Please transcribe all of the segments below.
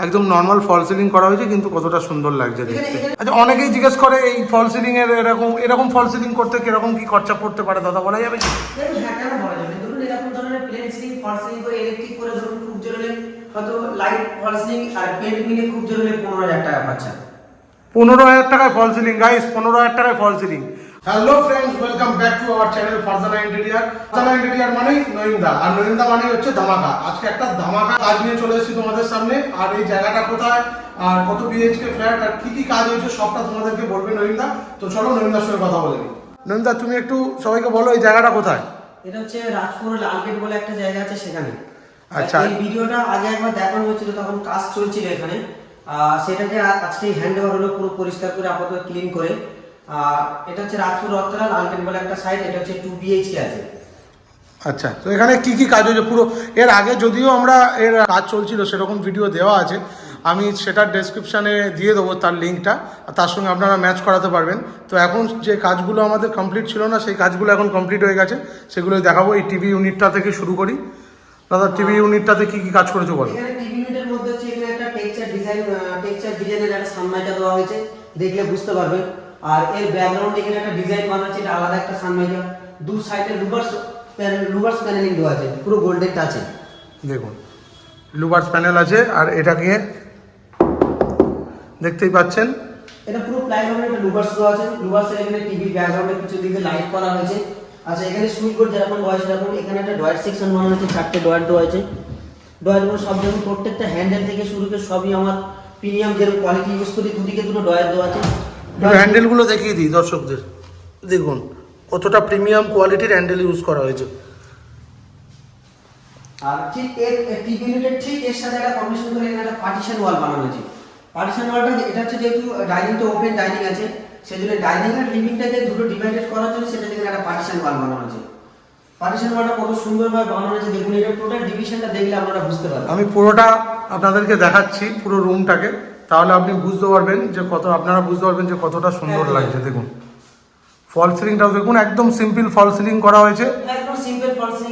একদম normal fall ceiling করা হয়েছে কিন্তু কতটা সুন্দর লাগছে দেখতে। আচ্ছা অনেকেই জিজ্ঞেস করে এই ফল সিলিং এর এরকম এরকম ফল সিলিং করতে কীরকম কি খরচা পড়তে পারে দাদা বলা যাবে হ্যাঁ পনেরো হাজার টাকায় ফল সিলিং গাইস পনেরো হাজার টাকায় fall ceiling hello friends welcome back to our channel Farzana interior Farzana interior মানেই নয়িন্দা আর নয়িন্দা মানেই হচ্ছে ধামাকা। আজকে একটা ধামাকা কাজ নিয়ে চলে এসেছি তোমাদের সামনে। আর এই জায়গাটা কোথায়? আর কত বিএইচকে ফ্ল্যাট আর কি কি কাজ হয়েছে? সবটা তোমাদেরকে বলবে নয়িন্দা। তো চলো নয়িন্দার সঙ্গে কথা বলে নিই। নয়িন্দা তুমি একটু সবাইকে বলো এই জায়গাটা কোথায়? এটা হচ্ছে রাজপুর লালগেট বলে একটা জায়গা আছে সেখানে। আচ্ছা। এই ভিডিওটা আগে একবার দেখানো হয়েছিল তখন কাজ চলছিল এখানে। সেটাকে আজকে হ্যান্ড ওভার হলো পুরো পরিষ্কার করে আপাতত ক্লিন করে। এটা হচ্ছে রাজপুর রত্তরা লালগেট বলে একটা সাইট এটা হচ্ছে টু বিএইচকে আছে। আচ্ছা তো এখানে কি কি কাজ হয়েছে? পুরো এর আগে যদিও আমরা এর কাজ চলছিল সেরকম ভিডিও দেওয়া আছে। আমি সেটার ডেসক্রিপশানে দিয়ে দেবো তার লিঙ্কটা আর তার সঙ্গে আপনারা ম্যাচ করাতে পারবেন। তো এখন যে কাজগুলো আমাদের কমপ্লিট ছিল না সেই কাজগুলো এখন কমপ্লিট হয়ে গেছে। সেগুলোই দেখাবো এই টিভি ইউনিটটা থেকে শুরু করি। দাদা টিভি ইউনিটটাতে কি কি কাজ করেছ বলো? টিভি ইউনিটের মধ্যে হচ্ছে এখানে একটা টেক্সচার ডিজাইন টেক্সচার ডিজাইনের একটা দেওয়া হয়েছে। দেখলে বুঝতে পারবেন আর এর ব্যাকগ্রাউন্ডে এখানে একটা ডিজাইন বানানো আছে এটা আলাদা একটা সানমাইকা দু সাইডে লুবার্স লুবার্স প্যানেলিং দেওয়া আছে পুরো গোল্ডেন টাচে দেখুন লুবার্স প্যানেল আছে আর এটাকে দেখতেই পাচ্ছেন। এটা পুরো প্লাইউডের একটা লুবার্স দেওয়া আছে। লুবার্সের এখানে টিভি ব্যাকগ্রাউন্ডে কিছু দিকে লাইট করা হয়েছে। আচ্ছা এখানে সুইচ বোর্ড যেরকম আছে সেরকম এখানে একটা ডয়ার সেকশন বানানো আছে চারটে ডয়ার দেওয়া আছে। ডয়ার ডয়ারগুলো সব যেমন প্রত্যেকটা হ্যান্ডেল থেকে শুরু করে সবই আমার প্রিমিয়াম যেরকম কোয়ালিটি ইউজ করি দুদিকে দুটো ডয়ার দেওয়া আছে। হ্যান্ডেলগুলো দেখিয়ে দিই দর্শকদের। দেখুন কতটা প্রিমিয়াম কোয়ালিটির হ্যান্ডেল ইউজ করা হয়েছে। আর ঠিক এর টিভি ইউনিটের ঠিক এর সাথে একটা কম্বিনেশন করে একটা পার্টিশন ওয়াল বানানো হয়েছে। পার্টিশন ওয়ালটা এটা হচ্ছে যেহেতু ডাইনিংটা ওপেন ডাইনিং আছে সেই জন্য ডাইনিং আর লিভিংটাকে দুটো ডিভাইডেড করার জন্য সেটা থেকে একটা পার্টিশন ওয়াল বানানো হয়েছে। পার্টিশন ওয়ালটা কত সুন্দরভাবে বানানো হয়েছে দেখুন এটা টোটাল ডিভিশনটা দেখলে আপনারা বুঝতে পারবেন। আমি পুরোটা আপনাদেরকে দেখাচ্ছি পুরো রুমটাকে তাহলে আপনি বুঝতে পারবেন যে কত আপনারা বুঝতে পারবেন যে কতটা সুন্দর লাগছে দেখুন। ফল সিলিংটাও দেখুন একদম সিম্পল ফল সিলিং করা হয়েছে।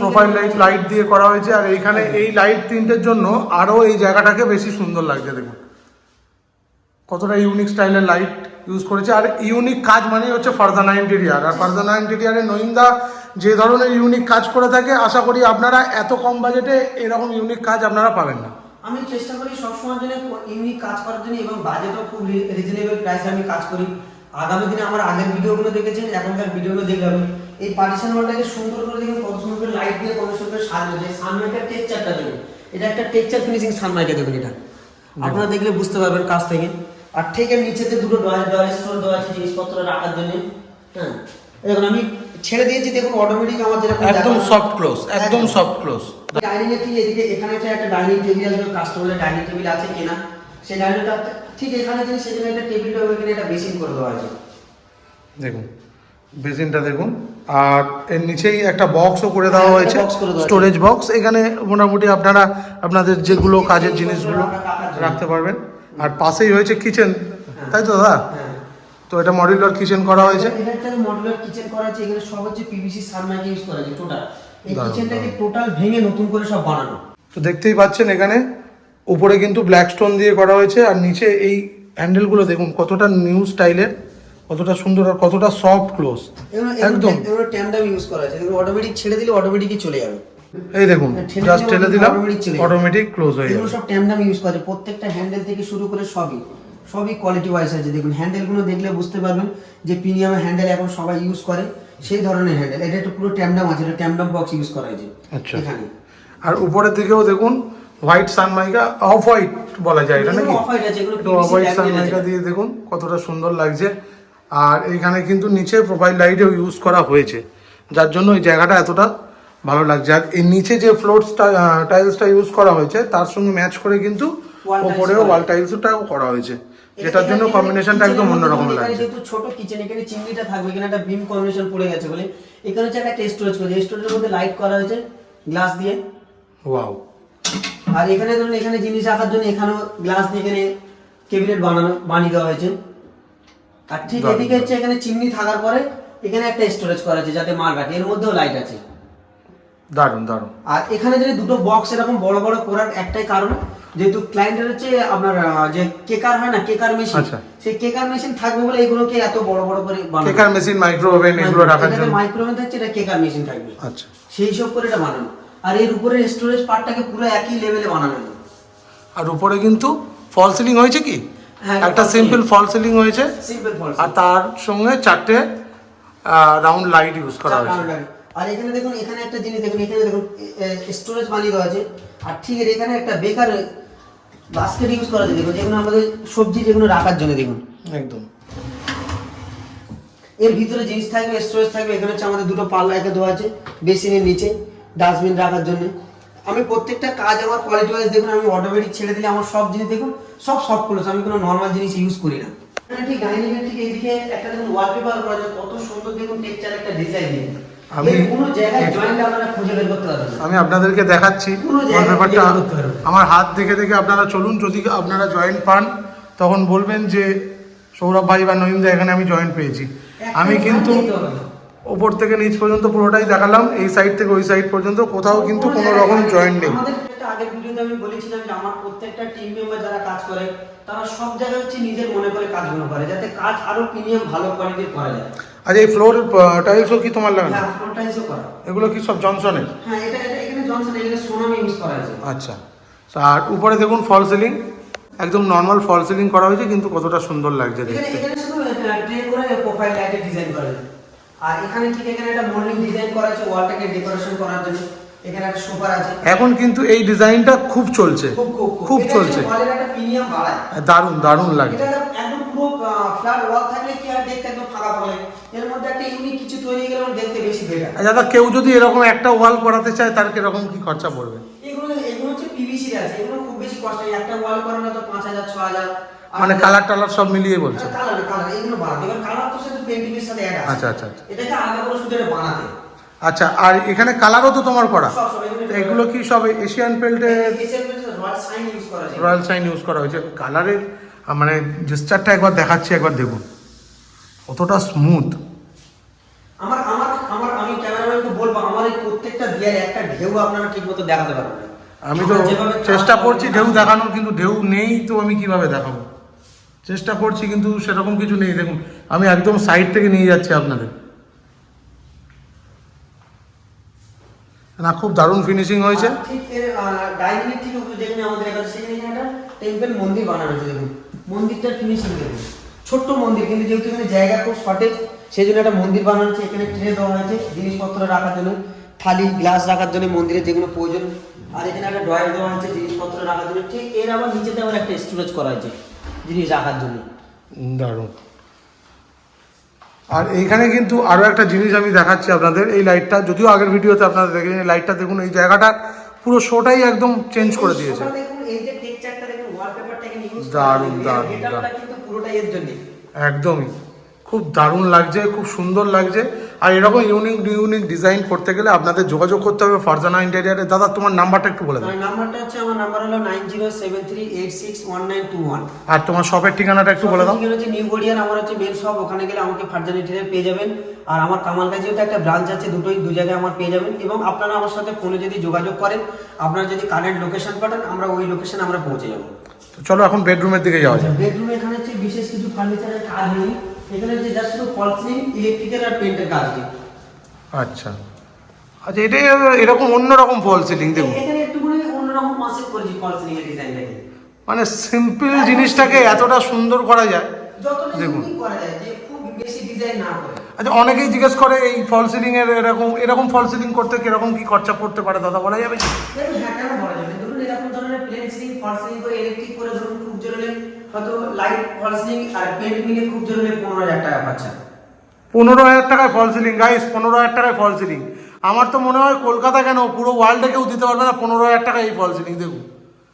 প্রোফাইল লাইট লাইট দিয়ে করা হয়েছে আর এইখানে এই লাইট তিনটের জন্য আরও এই জায়গাটাকে বেশি সুন্দর লাগছে দেখুন। কতটা ইউনিক স্টাইলের লাইট ইউজ করেছে আর ইউনিক কাজ মানেই হচ্ছে ফারদানা ইন্টেরিয়ার আর ফারদানা ইন্টেরিয়ারে নইন্দা যে ধরনের ইউনিক কাজ করে থাকে আশা করি আপনারা এত কম বাজেটে এরকম ইউনিক কাজ আপনারা পাবেন না। আমি চেষ্টা করি সবসময় জন্য ইউনিক কাজ করার জন্য এবং বাজেটও খুব রিজনেবল প্রাইসে আমি কাজ করি। আগামী দিনে আমার আগের ভিডিওগুলো দেখেছেন এখনকার ভিডিওগুলো দেখলাম। এই পার্টিশন ওয়ালটাকে সুন্দর করে দেখুন কত সুন্দর করে লাইট দিয়ে কত সুন্দর করে সাজানো যায় সানমাইকার টেক্সচারটা দেখুন। এটা একটা টেক্সচার ফিনিশিং সানমাইকা দেখুন এটা। আপনারা দেখলে বুঝতে পারবেন কাছ থেকে। আর ঠিক নিচেতে দুটো ডয়ার ডয়ার স্টোর দেওয়া আছে জিনিসপত্র রাখার জন্য। হ্যাঁ। দেখুন আমি ছেড়ে দিয়েছি দেখুন অটোমেটিক আমার যেরকম একদম সফট ক্লোজ একদম সফট ক্লোজ ডাইনিং এর ঠিক এদিকে এখানে একটা একটা ডাইনিং টেবিল আসবে কাস্টমারের ডাইনিং টেবিল আছে কিনা? সেই ডাইনিংটা ঠিক এখানে যদি সেখানে একটা টেবিলটা ওইখানে একটা বেসিন করে দেওয়া আছে। দেখুন বেসিনটা দেখুন আর এর নিচেই একটা বক্সও করে দেওয়া হ্যাঁ, হয়েছে। স্টোরেজ বক্স এখানে মোটামুটি আপনারা আপনাদের যেগুলো কাজের জিনিসগুলো রাখতে পারবেন। আর পাশেই হয়েছে কিচেন তাই তো দাদা? হ্যাঁ। তো এটা মডিউলার কিচেন করা হয়েছে। এটা একটা মডুলার কিচেন করা আছে এখানে সব হচ্ছে পিভিসি সানমাইক ইউজ করা আছে টোটাল এই কিচেনটাকে টোটাল ভেঙে নতুন করে সব বানানো। তো দেখতেই পাচ্ছেন এখানে উপরে কিন্তু ব্ল্যাক স্টোন দিয়ে করা হয়েছে আর নিচে এই হ্যান্ডেলগুলো দেখুন কতটা নিউ স্টাইলের কতটা সুন্দর আর কতটা সফট ক্লোজ একদম। এগুলো ট্যান্ডাম ইউজ করা আছে এগুলো অটোমেটিক ছেড়ে দিলে অটোমেটিকই চলে যাবে। এই দেখুন জাস্ট দিলে ঠেলে দিলাম। অটোমেটিক ক্লোজ হয়ে যাবে। এগুলো সব ট্যান্ডাম ইউজ করা আছে প্রত্যেকটা হ্যান্ডেল থেকে শুরু করে সবই। সবই কোয়ালিটি ওয়াইজ আছে। দেখুন হ্যান্ডেলগুলো দেখলে বুঝতে পারবেন যে প্রিমিয়াম হ্যান্ডেল এখন সবাই ইউজ করে। সেই ধরনের হ্যান্ডেল এটা একটা পুরো ট্যান্ডাম আছে এটা ট্যান্ডাম বক্স ইউজ করা হয়েছে আচ্ছা। এখানে। আর উপরের দিকেও দেখুন হোয়াইট সানমাইকা অফ হোয়াইট বলা যায় এটা নাকি? অফ হোয়াইট সানমাইকা দিয়ে দেখুন কতটা সুন্দর লাগছে। আর এখানে কিন্তু নিচে প্রোফাইল লাইটেও ইউজ করা হয়েছে। যার জন্য এই জায়গাটা এতটা ভালো লাগছে। আর এই নিচে যে ফ্লোর টাইলসটা ইউজ করা হয়েছে তার সঙ্গে ম্যাচ করে কিন্তু ওপরেও করা। ওয়াল টাইলসটাও করা হয়েছে। যেটার জন্য কম্বিনেশনটা একদম অন্যরকম লাগছে। যেহেতু ছোট কিচেন এখানে চিমনিটা থাকবে এখানে একটা বিম কম্বিনেশন পড়ে গেছে বলে। এখানে হচ্ছে একটা স্টোরেজ করেছে স্টোরেজের মধ্যে লাইট করা হয়েছে গ্লাস দিয়ে। ওয়াও আর এখানে ধরুন এখানে জিনিস রাখার জন্য এখানেও গ্লাস দিয়ে এখানে ক্যাবিনেট বানানো বানিয়ে দেওয়া হয়েছে। আর ঠিক এদিকে হচ্ছে এখানে চিমনি থাকার পরে এখানে একটা স্টোরেজ করা আছে যাতে মাল রাখে। এর মধ্যেও লাইট আছে। দারুণ দারুণ। আর এখানে যদি দুটো বক্স এরকম বড় বড় করার একটাই কারণ যেহেতু ক্লায়েন্টের হচ্ছে আপনার যে কেকার হয় না কেকার মেশিন আচ্ছা। সেই কেকার মেশিন থাকবে বলে এগুলোকে এত বড় বড় করে বানানো কেকার মেশিন মাইক্রো ওভেন এগুলো রাখার জন্য। মাইক্রোওয়েভ থাকছে এটা কেকার মেশিন থাকবে। আচ্ছা। সেই সব করে এটা বানানো। আর এর উপরে স্টোরেজ পার্টটাকে পুরো একই লেভেলে বানানো আর উপরে কিন্তু ফল সিলিং হয়েছে কি? হ্যাঁ, একটা সিম্পল ফল সিলিং হয়েছে। আর তার সঙ্গে চারটে রাউন্ড লাইট ইউজ করা হয়েছে। আর এখানে দেখুন এখানে একটা জিনিস দেখুন এখানে দেখুন স্টোরেজ বানিয়ে দেওয়া আছে। আর ঠিক এর এখানে একটা বেকার বাস্কেট ইউজ করা আছে দেখুন যেগুলো আমাদের সবজি যেগুলো রাখার জন্য দেখুন। একদম। এর ভিতরে জিনিস থাকবে স্টোরেজ থাকবে। এখানে হচ্ছে আমাদের দুটো পাল্লা একে দেওয়া আছে বেসিনের নিচে ডাস্টবিন রাখার জন্য। আমি প্রত্যেকটা কাজ আমার কোয়ালিটি ওয়াইজ দেখুন আমি অটোমেটিক ছেড়ে দিলে আমার সব জিনিস দেখুন সব সফট ক্লোজ আমি কোনো নর্মাল জিনিস ইউজ করি না। এখানে ঠিক ডাইনিং এর ঠিক এইদিকে একটা দেখুন ওয়ালপেপার করা আছে কত সুন্দর দেখুন টেক্সচার একটা ডিজাইন দিয়ে। আমি- আমি কোনো জায়গায় জয়েন্ট আপনারা খুঁজে বের করতে পারবেন আমি আপনাদেরকে দেখাচ্ছি কোনো ব্যাপারটা। আমার হাত দেখে দেখে আপনারা চলুন যদি আপনারা জয়েন্ট পান তখন বলবেন যে সৌরভ ভাই বা নইমদা এখানে আমি জয়েন্ট পেয়েছি। আমি কিন্তু। ওপর থেকে নিচ পর্যন্ত পুরোটাই দেখালাম এই সাইড থেকে ওই সাইড পর্যন্ত কোথাও কিন্তু কোনো রকম জয়েন্ট নেই। আগের ভিডিওতে আমি বলেছিলাম যে আমার প্রত্যেকটা টিম মেম্বার যারা কাজ করে তারা সব জায়গায় হচ্ছে নিজের মনে করে কাজগুলো করে যাতে কাজ আরও প্রিমিয়াম ভালো কোয়ালিটির করা যায়। আচ্ছা এই ফ্লোর টাইলসও কি তোমার লাগানো? হ্যাঁ ফ্রন্টাইজও করা। এগুলো কি সব জনসনের হ্যাঁ এটা এটা এখানে জনসন এখানে সোনামি ইউজ করা হয়েছে। আচ্ছা। আর উপরে দেখুন ফল সিলিং একদম নর্মাল ফল সিলিং করা হয়েছে কিন্তু কতটা সুন্দর লাগছে দেখতে। এখানে শুধু ট্রে করে প্রোফাইল লাইটের ডিজাইন করা হয়েছে। আর এখানে ঠিক এখানে একটা মোল্ডিং ডিজাইন করা আছে ওয়ালটাকে ডেকোরেশন করার জন্য। এখানে একটা সোফার আছে। এখন কিন্তু এই ডিজাইনটা খুব চলছে। খুব চলছে। একটা প্রিমিয়াম বাড়ায়। দারুণ দারুণ লাগছে। এটা ফ্ল্যাট ওয়াল থাকলে কি আর দেখতে একদম ফাঁকা ফাঁকা লাগে এর মধ্যে একটা ইউনিক কিছু তৈরি গেলে দেখতে বেশি বেটার দাদা কেউ যদি এরকম একটা ওয়াল করাতে চায় তার কীরকম কি খরচা পড়বে? এগুলো এগুলো হচ্ছে পিভিসি আছে এগুলো খুব বেশি কষ্ট একটা ওয়াল করানো তো পাঁচ হাজার ছ হাজার। মানে কালার টালার সব মিলিয়ে বলছে? কালার কালার এগুলো বানাতে। এবার কালার তো সাথে পেন্টিং এর সাথে অ্যাড আছে। আচ্ছা আচ্ছা আচ্ছা। এটাকে আলাদা করে শুধু বানাতে। আচ্ছা আর এখানে কালারও তো তোমার করা? এগুলো কি সব এশিয়ান আছে রয়্যাল সাইন ইউজ করা হয়েছে। কালারের মানে জেস্টারটা একবার দেখাচ্ছি একবার দেখুন। কতটা স্মুথ আমার আমার আমার আমি ক্যামেরাম্যানকে বলব আমার এই প্রত্যেকটা বিয়ার একটা ঢেউ আপনারা ঠিকমতো দেখাতে পারবেন আমি তো চেষ্টা করছি ঢেউ দেখানোর কিন্তু ঢেউ নেই তো আমি কীভাবে দেখাবো? চেষ্টা করছি কিন্তু সেরকম কিছু নেই। দেখুন আমি একদম সাইড থেকে নিয়ে যাচ্ছি আপনাদের। না খুব দারুণ ফিনিশিং হয়েছে। ঠিক ডাইনিং ঠিক যেখানে আমাদের এখানে সেখানে একটা টেম্পল মন্দির বানানো হয়েছে দেখুন। মন্দিরটার ফিনিশিং দেখুন ছোট্ট মন্দির কিন্তু যেহেতু এখানে জায়গা খুব শর্টেজ সেই জন্য একটা মন্দির বানানো হয়েছে এখানে ট্রে দেওয়া হয়েছে জিনিসপত্র রাখার জন্য থালি গ্লাস রাখার জন্য মন্দিরে যেগুলো প্রয়োজন। আর এখানে একটা ড্রয়ার দেওয়া হয়েছে জিনিসপত্র রাখার জন্য। ঠিক এর আবার নিচেতে আবার একটা স্টোরেজ করা হয়েছে জিনিস রাখার জন্য। দারুণ। আর এইখানে কিন্তু আরও একটা জিনিস আমি দেখাচ্ছি আপনাদের এই লাইটটা যদিও আগের ভিডিওতে আপনারা দেখেছেন এই লাইটটা দেখুন এই জায়গাটা পুরো শোটাই একদম চেঞ্জ করে দিয়েছে। দেখুন এই যে টেক্সচারটা দেখুন ওয়ালপেপারটা এখানে ইউজ দারুণ, দারুণ, কিন্তু পুরোটাই এর জন্য। একদমই। খুব দারুণ লাগছে খুব সুন্দর লাগছে। আর এরকম ইউনিক ইউনিক ডিজাইন করতে গেলে আপনাদের যোগাযোগ করতে হবে ফারজানা ইন্টেরিয়ারে দাদা তোমার নাম্বারটা একটু বলে দাও। আমার নাম্বারটা হচ্ছে আমার নাম্বার হলো nine zero seven three eight six one nine two one. আর তোমার শপের ঠিকানাটা একটু বলে দাও। হচ্ছে নিউ গড়িয়ার আমার হচ্ছে মেন শপ ওখানে গেলে আমাকে ফার্জানি ট্রেনে পেয়ে যাবেন। আর আমার কামালগাছিতে একটা ব্রাঞ্চ আছে দুটোই দু জায়গায় আমার পেয়ে যাবেন। এবং আপনারা আমার সাথে ফোনে যদি যোগাযোগ করেন আপনারা যদি কারেন্ট লোকেশন পাঠান আমরা ওই লোকেশনে আমরা পৌঁছে যাব। তো চলো এখন বেডরুমের দিকে যাওয়া যাক। বেডরুমে এখানে হচ্ছে বিশেষ কিছু ফার্নিচারের কাজ নেই এখানে হচ্ছে জাস্ট শুধু ফল ইলেকট্রিক্যাল আর পেন্টের কাজ নেই আচ্ছা। আচ্ছা এটাই এরকম অন্যরকম ফল সিলিং দেখুন। এখানে একটুখানি অন্যরকম কনসেপ্ট করেছি ফল সিলিং এর ডিজাইনটাকে মানে সিম্পল জিনিসটাকে এতটা সুন্দর করা যায় যতটা দেখুন। করা যায় যে খুব বেশি ডিজাইন না করে। আচ্ছা অনেকেই জিজ্ঞেস করে এই ফল সিলিং এর এরকম এরকম ফল সিলিং করতে কীরকম কি খরচা পড়তে পারে দাদা বলা যাবে কি? হ্যাঁ কেন বলা যাবে ধরনের প্লেন সিলিং ফল সিলিং করে ইলেকট্রিক করে ধরুন খুব জোরে হয়তো লাইট ফল আর পেন্ট মিলে খুব জোরে পনেরো হাজার টাকা পাচ্ছেন। পনেরো হাজার টাকায় ফল সিলিং গাইস পনেরো হাজার টাকায় ফল সিলিং আমার তো মনে হয় কলকাতা কেন পুরো ওয়ার্ল্ডে কেউ দিতে পারবে না পনেরো হাজার টাকা এই ফল সিলিং দেখুন।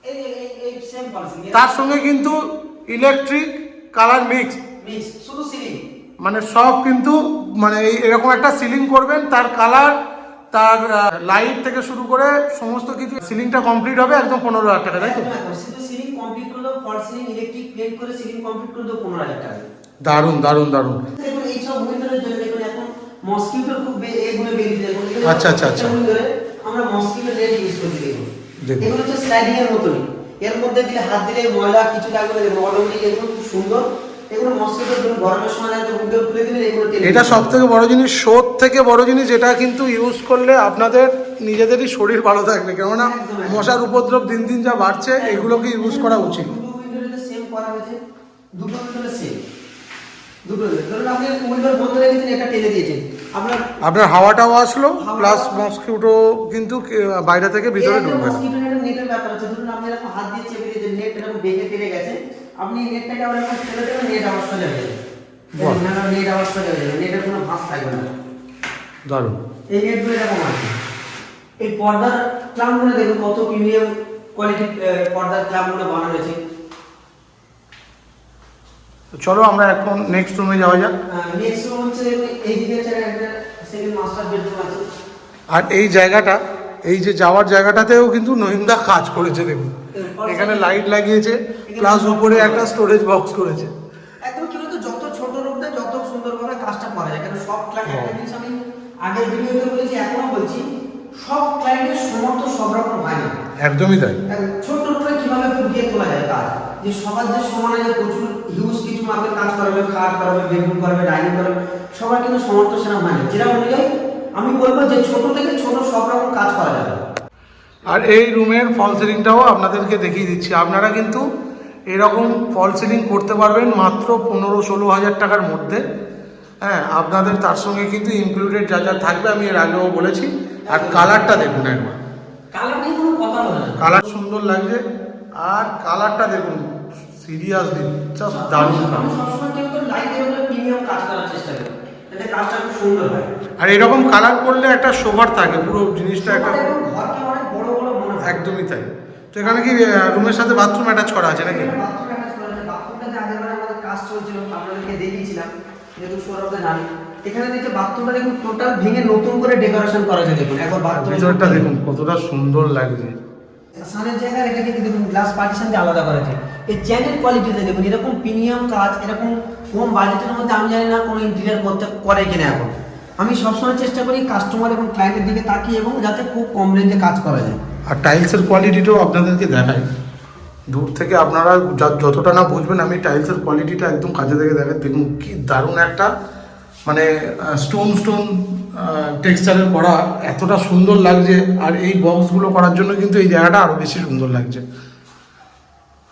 এই এই এই সেম ফল সিলিং তার সঙ্গে কিন্তু ইলেকট্রিক কালার মিক্স মিক্স শুধু সিলিং মানে সব কিন্তু মানে এই এরকম একটা সিলিং করবেন তার কালার তার লাইট থেকে শুরু করে সমস্ত কিছু সিলিংটা কমপ্লিট হবে একদম পনেরো হাজার টাকা তাই তো? শুধু সিলিং কমপ্লিট করে দাও ফল সিলিং ইলেকট্রিক পেন্ট করে সিলিং কমপ্লিট করে দাও পনেরো হাজার টাকা। দারুণ দারুণ দারুণ। দেখুন এই জন্য দেখুন এখন মসকিউটো খুব এগুলো বেরিয়ে যায়। আচ্ছা, আচ্ছা, আচ্ছা। আমরা মসকিউটো নেট ইউজ করি দেখুন। এগুলো হচ্ছে স্লাইডিং এর মতনই। এর মধ্যে দিলে হাত দিলে ময়লা কিছু লাগবে অটোমেটিক এগুলো খুব সুন্দর। এগুলো মস্কিটো ধরুন গরমের সময় যাতে খুলে দিলে এগুলো এটা সব থেকে বড় জিনিস শোধ থেকে বড় জিনিস এটা কিন্তু ইউজ করলে আপনাদের নিজেদেরই শরীর ভালো থাকবে। কেননা। মশার উপদ্রব দিন দিন যা বাড়ছে এগুলোকে ইউজ করা উচিত। সেম করা হয়েছে দুটো উইন্ডোতে সেম দুটো ধরুন আপনি উইন্ডোর বন্ধ রেখেছেন এটা টেনে দিয়েছেন। আপনার আপনার হাওয়াটাও আসলো প্লাস মস্কিউটো কিন্তু বাইরে থেকে ভিতরে ঢুকবে না। মস্কিটো নেটের ব্যাপার আছে। ধরুন আপনি এরকম হাত দিয়ে চেপে দিয়েছেন নেট এরকম বেঁকে টেনে গেছে আপনি নেটটাকে আবার একবার ফেলে দেবেন নেট আবার সোজা হয়ে যাবে নেট আবার সোজা হয়ে যাবে নেটের কোনো ভাঁজ থাকবে না। দারুণ। এই নেটগুলো এরকম আছে। এই পর্দার ক্লামগুলো দেখুন কত প্রিমিয়াম কোয়ালিটির পর্দার ক্লামগুলো বানানো হয়েছে। চলো আমরা এখন নেক্সট রুমে যাওয়া যাক। নেক্সট রুম হচ্ছে এই দিকে হচ্ছে একটা সেকেন্ড মাস্টার বেডরুম আছে। আর এই জায়গাটা এই যে যাওয়ার জায়গাটাতেও কিন্তু নহিমদা কাজ করেছে দেখুন। এখানে লাইট লাগিয়েছে প্লাস উপরে একটা স্টোরেজ বক্স করেছে। একদম কি বলতো যত ছোট রূপটা যত সুন্দরভাবে কাজটা করা। যায় কারণ সব ক্লায়েন্ট একটা জিনিস আমি আগের ভিডিওতে বলেছি এখনও বলছি সব ক্লায়েন্টের সমর্থ সব রকম হয় না। একদমই তাই। ছোট্ট রূপে কীভাবে ফুটিয়ে তোলা যায় কাজ? যে সবার যে সমানে যে প্রচুর হিউজ কিছু মাপের কাজ করবে খাট করবে বেডরুম করবে ডাইনিং করবে সবার কিন্তু সমর্থ সেরকম হয় না। যেরকম অনুযায়ী আমি বলব যে ছোট থেকে ছোট সব রকম কাজ করা যাবে। আর এই রুমের ফল সিলিংটাও আপনাদেরকে দেখিয়ে দিচ্ছি। আপনারা কিন্তু এরকম ফল সিলিং করতে পারবেন মাত্র পনেরো ষোলো হাজার টাকার মধ্যে। হ্যাঁ আপনাদের তার সঙ্গে কিন্তু ইনক্লুডেড যা যা থাকবে আমি এর আগেও বলেছি। আর কালারটা দেখুন একবার। কালার সুন্দর লাগছে। আর কালারটা দেখুন সিরিয়াসলি জাস্ট দারুণ। আর এরকম কালার করলে একটা শোভার থাকে পুরো জিনিসটা একটা একদমই তাই। তো এখানে কি রুমের সাথে বাথরুম অ্যাটাচ করা আছে নাকি? আমাদের কাজ চলছিল আপনাদেরকে দেখিয়েছিলাম যেহেতু জানি এখানে দেখতে বাথরুমটা দেখুন টোটাল ভেঙে নতুন করে ডেকোরেশন করা আছে দেখুন একবার দেখুন কতটা সুন্দর লাগছে। সানের এটা কিন্তু দেখুন গ্লাস পার্টিশন দিয়ে আলাদা করা আছে। এই চ্যানেল কোয়ালিটিতে দেখুন এরকম প্রিমিয়াম কাজ এরকম কম বাজেটের মধ্যে আমি জানি না কোনো ইন্টেরিয়ার করতে করে কিনা এখন। আমি সবসময় চেষ্টা করি কাস্টমার এবং ক্লায়েন্টের দিকে তাকিয়ে এবং যাতে খুব কম রেঞ্জে কাজ করা যায়। আর টাইলসের কোয়ালিটিটাও আপনাদেরকে দেখাই। দূর থেকে আপনারা যতটা না বুঝবেন আমি টাইলসের কোয়ালিটিটা একদম কাছে থেকে দেখাই। দেখুন কি দারুণ একটা মানে স্টোন স্টোন টেক্সচারের করা এতটা সুন্দর লাগছে। আর এই বক্সগুলো করার জন্য কিন্তু এই জায়গাটা আরও বেশি সুন্দর লাগছে।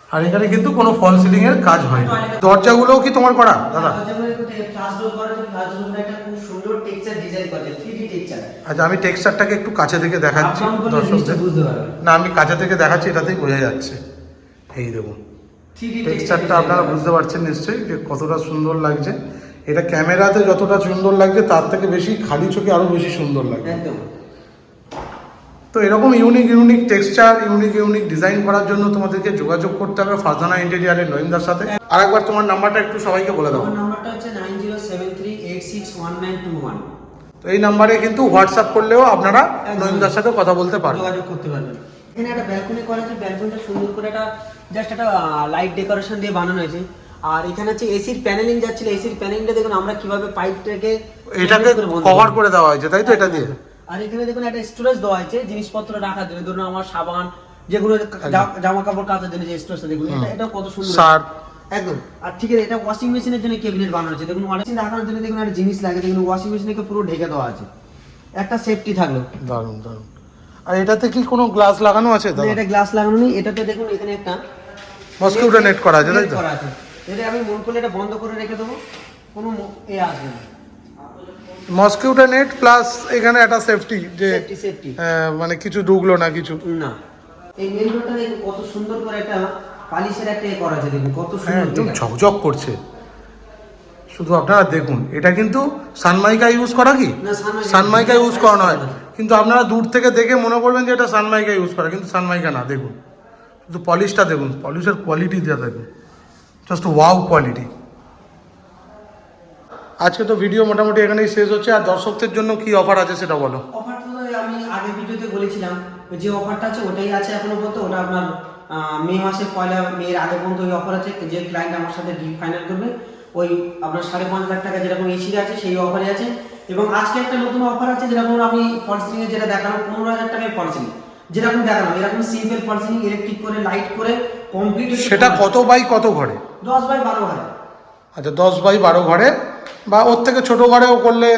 আর এখানে কিন্তু কোনো ফল সিলিং এর কাজ হয় দরজাগুলোও কি তোমার করা? দাদা। ডিজাইন টেক্সচার আচ্ছা আমি টেক্সচারটাকে একটু কাছে থেকে দেখাচ্ছি দর্শকদের। বুঝতে না আমি কাছে থেকে দেখাচ্ছি এটাতেই বোঝা যাচ্ছে। এই দেখুন টেক্সচারটা আপনারা বুঝতে পারছেন নিশ্চয়ই যে কতটা সুন্দর লাগছে। এটা ক্যামেরাতে যতটা সুন্দর লাগছে তার থেকে বেশি খালি চোখে আরও বেশি সুন্দর একদম। তো এরকম unique unique texture unique unique design করার জন্য তোমাদেরকে যোগাযোগ করতে হবে ফারজানা ইন্টেরিয়ারের নইমদার সাথে। আর একবার তোমার নাম্বারটা একটু সবাইকে বলে দাও। আমার নাম্বারটা হচ্ছে nine zero seven three eight six one nine two one. তো এই নাম্বারে কিন্তু হোয়াটসঅ্যাপ করলেও আপনারা নইমদার সাথে কথা বলতে পারবেন। যোগাযোগ করতে পারবেন। এখানে একটা ব্যালকনি করা আছে ব্যালকনিটা সুন্দর করে একটা জাস্ট একটা লাইট ডেকোরেশন দিয়ে বানানো হয়েছে। আর এখানে হচ্ছে এসির প্যানেলিং যাচ্ছিল। এসির প্যানেলিংটা দেখুন আমরা কীভাবে পাইপটাকে এটাকে কভার করে দেওয়া হয়েছে তাই তো এটা দিয়ে? আর এখানে দেখুন একটা স্টোরেজ দেওয়া আছে জিনিসপত্র রাখার জন্য। ধরুন আমার সাবান যেগুলো জামা কাপড় কাচার জন্য যে স্টোরেজটা দেখুন এটা কত সুন্দর। একদম। আর ঠিক আছে এটা ওয়াশিং মেশিনের জন্য ক্যাবিনেট বানানো আছে দেখুন ওয়াশিং রাখার জন্য দেখুন একটা জিনিস লাগে দেখুন ওয়াশিং মেশিনকে পুরো ঢেকে দেওয়া আছে। একটা সেফটি থাকল। দারুণ দারুণ। আর এটাতে কি কোনো গ্লাস লাগানো আছে? দাদা এটা গ্লাস লাগানো নেই। এটাতে দেখুন এখানে একটা মস্কিউটো নেট করা আছে তাই তো? করা আছে। এটা আমি মন করলে এটা বন্ধ করে রেখে দেবো। কোনো এ আসবে না। মস্কিউটো নেট প্লাস এখানে একটা সেফটি যে সেফটি সেফটি আহ, মানে কিছু ঢুকলো না কিছু। না। এই মেন রোডটা কত সুন্দর করে একটা পালিশের একটা এ করা আছে দেখুন কত হ্যাঁ সুন্দর একদম ঝকঝক করছে। শুধু আপনারা দেখুন এটা কিন্তু সানমাইকা ইউজ করা কি? সানমাইকা- ইউজ করা নয়। কিন্তু আপনারা দূর থেকে দেখে মনে করবেন যে এটা সানমাইকা ইউজ করা কিন্তু সানমাইকা না দেখুন। শুধু পলিশটা দেখুন পলিশের কোয়ালিটি যা দেখুন। জাস্ট ওয়াও কোয়ালিটি আজকে তো ভিডিও মোটামুটি এখানেই শেষ হচ্ছে আর দর্শকদের জন্য কি অফার আছে সেটা বলো। অফারটা তো আমি আগের ভিডিওতে বলেছিলাম যে অফারটা আছে ওটাই আছে এখনও পর্যন্ত ওটা আপনার মে মাসের পয়লা মেয়ের আগে পর্যন্ত ওই অফার আছে যে ক্লায়েন্ট আমার সাথে ডিল ফাইনাল করবে ওই আপনার সাড়ে পাঁচ লাখ টাকা যেরকম এসি আছে সেই অফারই আছে। এবং আজকে একটা নতুন অফার আছে যেরকম আমি ফলসিং এ যেটা দেখালাম পনেরো হাজার টাকায় ফলসিং যেরকম দেখালাম এরকম সিম্পল ফল সিলিং ইলেকট্রিক করে লাইট করে কমপ্লিট সেটা কত বাই কত ঘরে? দশ বাই বারো ঘরে। আচ্ছা দশ বাই বারো ঘরে বা ওর থেকে ছোট ঘরেও করলে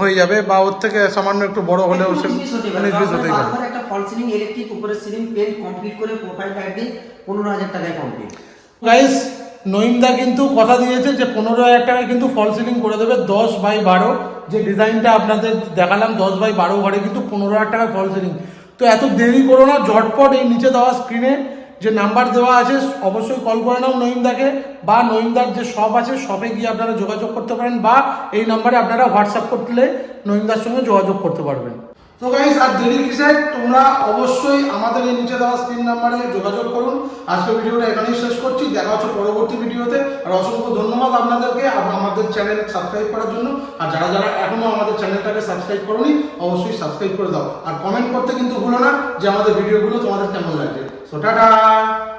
হয়ে যাবে বা ওর থেকে সামান্য একটু বড় হলেও উনিশ বিশ হতে পারে। হতেই সিলিং ইলেকট্রিক উপরে সিলিং পেন্ট কমপ্লিট করে প্রোফাইল টাইপ দিয়ে পনেরো হাজার টাকায় কমপ্লিট গাইস নইমদা কিন্তু কথা দিয়েছে যে পনেরো হাজার টাকায় কিন্তু ফল সিলিং করে দেবে দশ বাই বারো। যে ডিজাইনটা আপনাদের দেখালাম, দশ বাই বারো ঘরে কিন্তু পনেরো হাজার টাকায় ফল সিলিং তো এত দেরি করো না, ঝটপট এই নিচে দেওয়া স্ক্রিনে যে নাম্বার দেওয়া আছে, অবশ্যই কল করে নাও নইমদাকে বা নইমদার যে শপ আছে শপে গিয়ে আপনারা যোগাযোগ করতে পারেন বা এই নাম্বারে আপনারা হোয়াটসঅ্যাপ করলে নইমদার সঙ্গে যোগাযোগ করতে পারবেন। তো গাইস আর দেরি কিসে তোমরা অবশ্যই আমাদের এই নিচে দেওয়া স্ক্রিন নাম্বারে যোগাযোগ করুন। আজকে ভিডিওটা এখানেই শেষ করছি। দেখা হচ্ছে পরবর্তী ভিডিওতে। আর অসংখ্য ধন্যবাদ আপনাদেরকে আমাদের চ্যানেল সাবস্ক্রাইব করার জন্য। আর যারা যারা এখনও আমাদের চ্যানেলটাকে সাবস্ক্রাইব করোনি, অবশ্যই সাবস্ক্রাইব করে দাও। আর কমেন্ট করতে কিন্তু ভুলো না যে আমাদের ভিডিওগুলো তোমাদের কেমন লাগছে। So tata